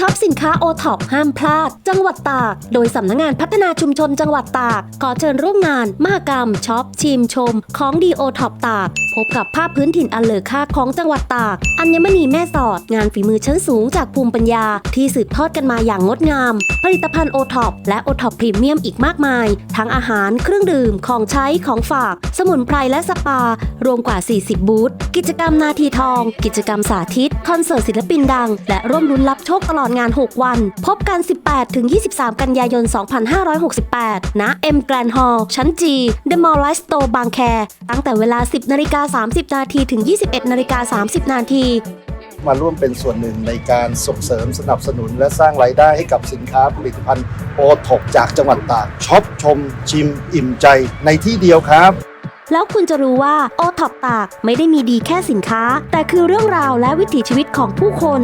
ช็อปสินค้าโอท็อปห้ามพลาด จังหวัดตาก โดยสำนักงานพัฒนาชุมชนจังหวัดตาก ขอเชิญร่วมงาน มหกรรมช็อปชิมชม ของดีโอท็อปตาก พบกับภาพพื้นถิ่นอันเลอค่าของจังหวัดตาก อัญมณีแม่สอด งานฝีมือชั้นสูงจากภูมิปัญญา ที่สืบทอดกันมาอย่างงดงาม ผลิตภัณฑ์โอท็อปและโอท็อปพรีเมียมอีกมากมาย ทั้งอาหารเครื่องดื่มของใช้ของฝาก สมุนไพรและสปา รวมกว่า 40 บูธกิจกรรมนาทีทอง กิจกรรมสาธิต คอนเสิร์ตศิลปินดัง และร่วมรุ้นรับโชคตลอดงาน 6 วัน พบกัน 18-23 กันยายน 2568 ณ M Grand Hall ชั้น G The Mall Life Store บางแค ตั้งแต่เวลา 10 นาฬิกา 30 นาทีถึง 21 นาฬิกา 30 นาทีมาร่วมเป็นส่วนหนึ่งในการส่งเสริมสนับสนุน และสร้างรายได้ให้กับสินค้าผลิตภัณฑ์โอท็อปจากจังหวัดตากช็อปชม ชิม อิ่มใจในที่เดียวครับแล้วคุณจะรู้ว่าโอท็อปตากไม่ได้มีดีแค่สินค้า แต่คือเรื่องราวและวิถีชีวิตของผู้คน